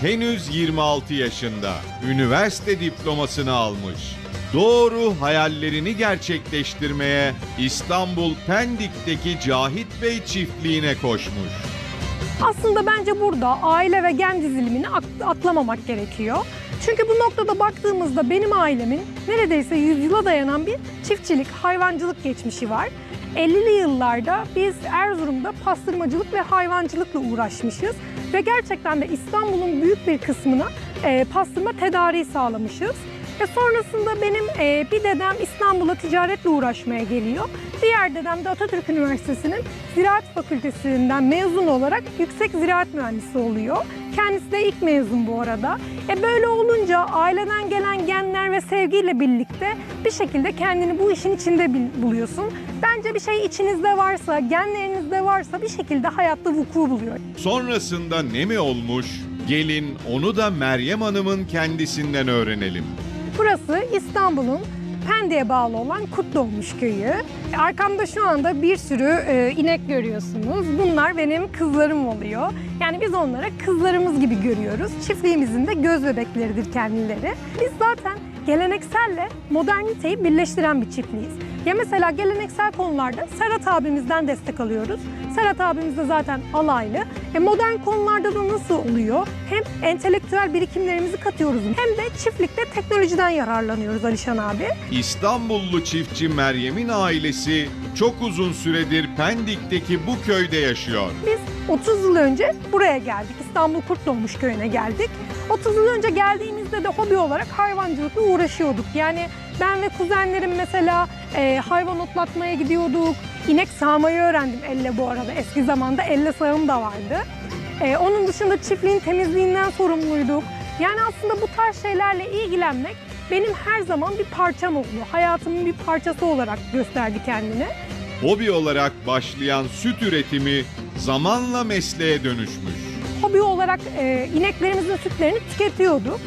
Henüz 26 yaşında. Üniversite diplomasını almış. Doğru hayallerini gerçekleştirmeye İstanbul Pendik'teki Cahit Bey çiftliğine koşmuş. Aslında bence burada aile ve gen dizilimini at- atlamamak gerekiyor. Çünkü bu noktada baktığımızda benim ailemin neredeyse yüzyıla dayanan bir çiftçilik, hayvancılık geçmişi var. 50'li yıllarda biz Erzurum'da pastırmacılık ve hayvancılıkla uğraşmışız ve gerçekten de İstanbul'un büyük bir kısmına e, pastırma tedariği sağlamışız. Ve sonrasında benim e, bir dedem İstanbul'a ticaretle uğraşmaya geliyor. Diğer dedem de Atatürk Üniversitesi'nin Ziraat Fakültesinden mezun olarak yüksek ziraat mühendisi oluyor. Kendisi de ilk mezun bu arada. E böyle olunca aileden gelen genler ve sevgiyle birlikte bir şekilde kendini bu işin içinde buluyorsun. Bence bir şey içinizde varsa, genlerinizde varsa bir şekilde hayatta vuku buluyor. Sonrasında ne mi olmuş? Gelin onu da Meryem Hanım'ın kendisinden öğrenelim. Burası İstanbul'un Pendik'e bağlı olan Kutluolmuş köyü. Arkamda şu anda bir sürü e, inek görüyorsunuz. Bunlar benim kızlarım oluyor. Yani biz onlara kızlarımız gibi görüyoruz. Çiftliğimizin de göz bebekleridir kendileri. Biz zaten gelenekselle moderniteyi birleştiren bir çiftliğiz. Ya mesela geleneksel konularda Serhat abimizden destek alıyoruz. Serhat abimiz de zaten alaylı. E modern konularda da nasıl oluyor? Hem entelektüel birikimlerimizi katıyoruz hem de çiftlikte teknolojiden yararlanıyoruz Alişan abi. İstanbullu çiftçi Meryem'in ailesi çok uzun süredir Pendik'teki bu köyde yaşıyor. Biz 30 yıl önce buraya geldik. İstanbul Kurtulmuş köyüne geldik. 30 yıl önce geldiğimizde de hobi olarak hayvancılıkla uğraşıyorduk. Yani ben ve kuzenlerim mesela e, hayvan otlatmaya gidiyorduk. İnek sağmayı öğrendim elle bu arada. Eski zamanda elle sağım da vardı. E, onun dışında çiftliğin temizliğinden sorumluyduk. Yani aslında bu tarz şeylerle ilgilenmek benim her zaman bir parçam oldu. Hayatımın bir parçası olarak gösterdi kendini. Hobi olarak başlayan süt üretimi zamanla mesleğe dönüşmüş. hobi olarak e, ineklerimizin sütlerini tüketiyorduk.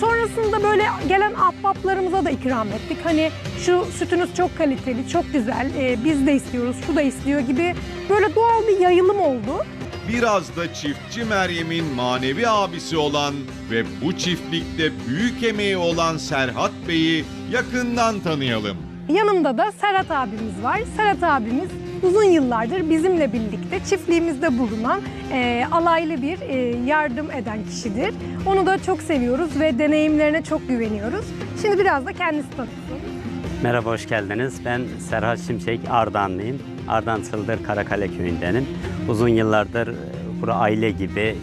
Sonrasında böyle gelen ahbaplarımıza da ikram ettik. Hani şu sütünüz çok kaliteli, çok güzel, e, biz de istiyoruz, şu da istiyor gibi böyle doğal bir yayılım oldu. Biraz da çiftçi Meryem'in manevi abisi olan ve bu çiftlikte büyük emeği olan Serhat Bey'i yakından tanıyalım. Yanımda da Serhat abimiz var. Serhat abimiz uzun yıllardır bizimle birlikte çiftliğimizde bulunan e, alaylı bir e, yardım eden kişidir. Onu da çok seviyoruz ve deneyimlerine çok güveniyoruz. Şimdi biraz da kendisi tanıtsın. Merhaba, hoş geldiniz. Ben Serhat Şimşek, Ardahanlıyım. Ardahan Çıldır Karakale köyündenim. Uzun yıllardır e, bura aile gibi